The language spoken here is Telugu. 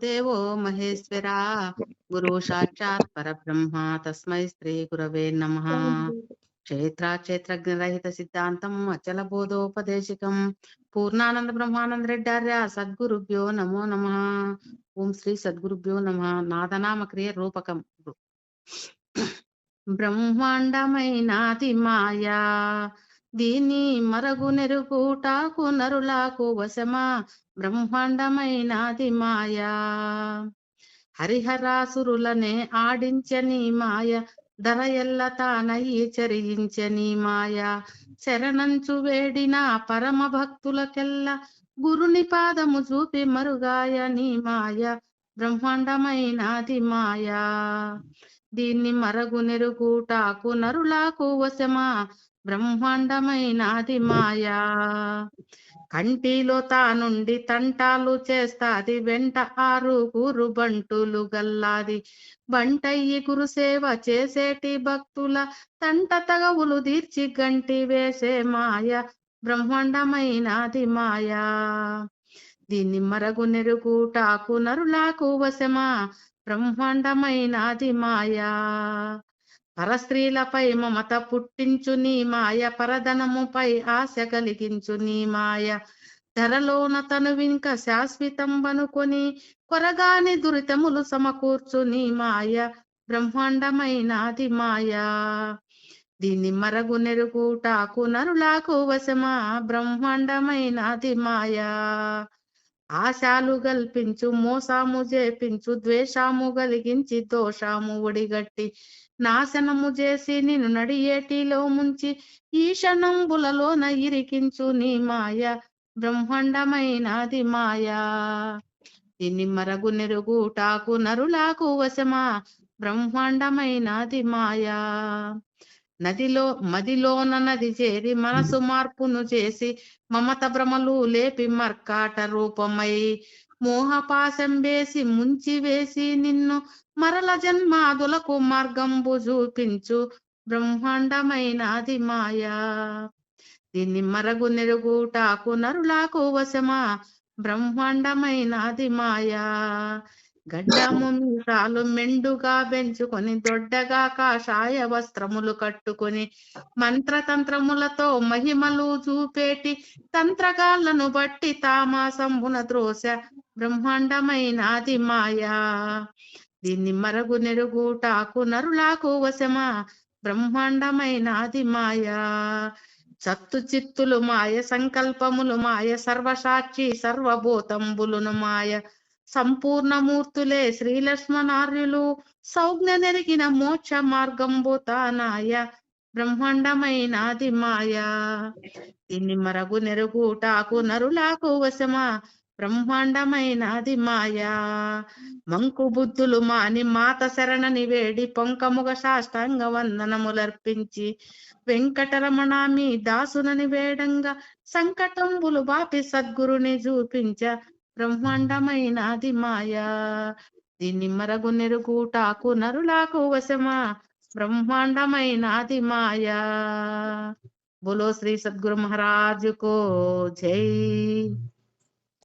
దేవో మహేశ్వర గురు సాక్షాత్ పరబ్రహ్మ తస్మై శ్రీ గురవే నమ క్షేత్ర క్షేత్రజ్ఞరహిత సిద్ధాంతం అచల బోధోపదేశికం పూర్ణానంద బ్రహ్మానంద రెడ్డార్య సద్గురుభ్యో నమో నమ ఓం శ్రీ సద్గురుభ్యో నమ నాదనామ క్రియ రూపకం బ్రహ్మాండమైనాది మాయా దీని మరగు నెరుగుటాకు నరులాకు వశమా బ్రహ్మాండమైనది మాయా. హరిహరాసురులనే ఆడించని మాయ ధర ఎల్ల తానయ్యి చరించని మాయ. శరణంచు వేడిన పరమ భక్తులకెల్ల గురుని పాదము చూపి మరుగాయ నీ మాయ బ్రహ్మాండమైనది మాయా. దీన్ని మరగునెరుగుటాకు నరులాకు వశమా? బ్రహ్మాండమైనది మాయా. కంటిలో తానుండి తంటాలు చేస్తాది వెంట ఆరుగురు బంటులు గల్లాది. బంటయ్యి గురు సేవ చేసేటి భక్తుల తంట తగవులు తీర్చి గంటి వేసే మాయ. బ్రహ్మాండమైనది మాయా. దీన్ని మరగు నెరుగుటాకు నరులాకు వశమా? బ్రహ్మాండమైనది మాయా. పరస్త్రీలపై మమత పుట్టించు నీ మాయ పరధనముపై ఆశ కలిగించు నీ మాయ. ధరలోన తను వింక శాశ్వతం వనుకొని కొరగాని దురితములు సమకూర్చు నీ మాయ. బ్రహ్మాండమైనది మాయా. దీన్ని మరగు నెరుగుటాకు నరులాకు వశమా. బ్రహ్మాండమైనది మాయా. ఆశాలు గల్పించు మోసాము చేపించు ద్వేషాము కలిగించి దోషాము ఒడిగట్టి నాశనము చేసి నిన్ను నడియేటిలో ముంచి ఈశనంబులలోన ఇరికించు నీ మాయ బ్రహ్మాండమైనది మాయా. దీన్ని మరగు నెరుగుటాకు నరులాకు వశమా బ్రహ్మాండమైనది మాయా. నదిలో మదిలోన నది చేరి మనసు మార్పును చేసి మమత భ్రమలు లేపి మర్కాట రూపమై మోహపాశం వేసి ముంచి వేసి నిన్ను మరల జన్మాదులకు మార్గంబు చూపించు బ్రహ్మాండమైనది మాయా. దీన్ని మరగు నెరుగుటాకు నరులాకు వశమా? బ్రహ్మాండమైనది మాయా. గడ్డము మీసాలు మెండుగా పెంచుకొని దొడ్డగా కాషాయ వస్త్రములు కట్టుకొని మంత్రతంత్రములతో మహిమలు చూపేటి తంత్రగాళ్ళను బట్టి తామాసంబున ద్రోశ బ్రహ్మాండమైనది మాయా. దీన్ని మరగు నెరుగుటాకు నరులాకు వశమా బ్రహ్మాండమైనది మాయా. చత్తు చిత్తులు మాయ సంకల్పములు మాయ సర్వసాక్షి సర్వభూతంబులును మాయ సంపూర్ణమూర్తులే శ్రీలక్ష్మణార్యులు సౌజ్ఞ నెరిగిన మోక్ష మార్గంబు తానాయ బ్రహ్మాండమైనది మాయా. దీన్ని మరగు నెరుగుటాకు నరులాకు వశమా బ్రహ్మాండమైనది మాయా. మంకు బుద్ధులు మాని మాత శరణని వేడి పొంకముగ సాష్టాంగ వందనములర్పించి వెంకటరమణ మీ దాసునని వేడంగా సంకటంబులు బాపి సద్గురుని చూపించ బ్రహ్మాండమైనది మాయా. దీన్ని మరగు నెరుగుటాకు నరులాకు వశమా. బ్రహ్మాండమైనది మాయా. బోలో శ్రీ సద్గురు మహారాజుకో జై.